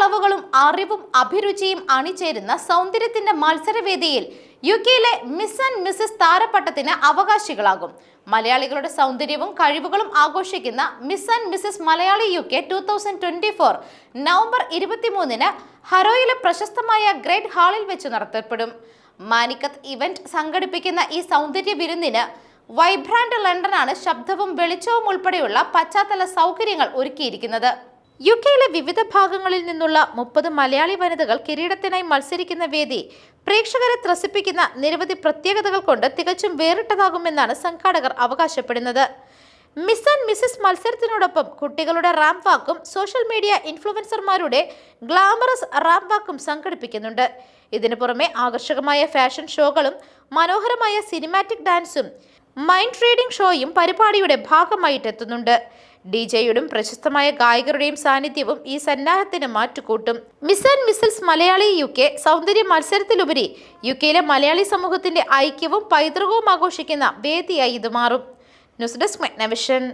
അളവുകളും അറിവും അഭിരുചിയും അണിചേരുന്ന സൗന്ദര്യത്തിന്റെ മത്സരവേദിയിൽ യു കെയിലെ മിസ് ആൻഡ് മിസസ് താരപ്പട്ടത്തിന് അവകാശികളാകും. മലയാളികളുടെ സൗന്ദര്യവും കഴിവുകളും ആഘോഷിക്കുന്ന miss and mrs Malayali U K two thousand twenty four November ഇരുപത്തിമൂന്നിന് ഹറോയിലെ പ്രശസ്തമായ ഗ്രേറ്റ് ഹാളിൽ വെച്ച് നടത്തപ്പെടും. മാനിക്കത്ത് ഇവന്റ് സംഘടിപ്പിക്കുന്ന ഈ സൗന്ദര്യ വിരുന്നിന് വൈബ്രാൻഡ് ലണ്ടനാണ് ശബ്ദവും വെളിച്ചവും ഉൾപ്പെടെയുള്ള പശ്ചാത്തല സൗകര്യങ്ങൾ ഒരുക്കിയിരിക്കുന്നത്. യു കെയിലെ വിവിധ ഭാഗങ്ങളിൽ നിന്നുള്ള മുപ്പത് മലയാളി വനിതകൾ കിരീടത്തിനായി മത്സരിക്കുന്ന വേദി പ്രേക്ഷകരെ ത്രസിപ്പിക്കുന്ന നിരവധി പ്രത്യേകതകൾ കൊണ്ട് തികച്ചും വേറിട്ടതാകുമെന്നാണ് സംഘാടകർ അവകാശപ്പെടുന്നത്. മിസ് ആൻഡ് മിസസ് മത്സരത്തിനോടൊപ്പം കുട്ടികളുടെ റാംപ് വാക്കും സോഷ്യൽ മീഡിയ ഇൻഫ്ലുവൻസർമാരുടെ ഗ്ലാമറസ് റാംപ് വാക്കും സംഘടിപ്പിക്കുന്നുണ്ട്. ഇതിനു പുറമെ ആകർഷകമായ ഫാഷൻ ഷോകളും മനോഹരമായ സിനിമാറ്റിക് ഡാൻസും മൈൻഡ് റീഡിംഗ് ഷോയും പരിപാടിയുടെ ഭാഗമായിട്ടെത്തുന്നുണ്ട് ഡി ജെയുടെയും പ്രശസ്തമായ ഗായകരുടെയും സാന്നിധ്യവും ഈ സന്നാഹത്തിന് മാറ്റുകൂട്ടും. Miss and mrs Malayali U K സൗന്ദര്യ മത്സരത്തിലുപരി യു കെയിലെ മലയാളി സമൂഹത്തിന്റെ ഐക്യവും പൈതൃകവും ആഘോഷിക്കുന്ന വേദിയായി ഇത് മാറും. News desk Magnavision.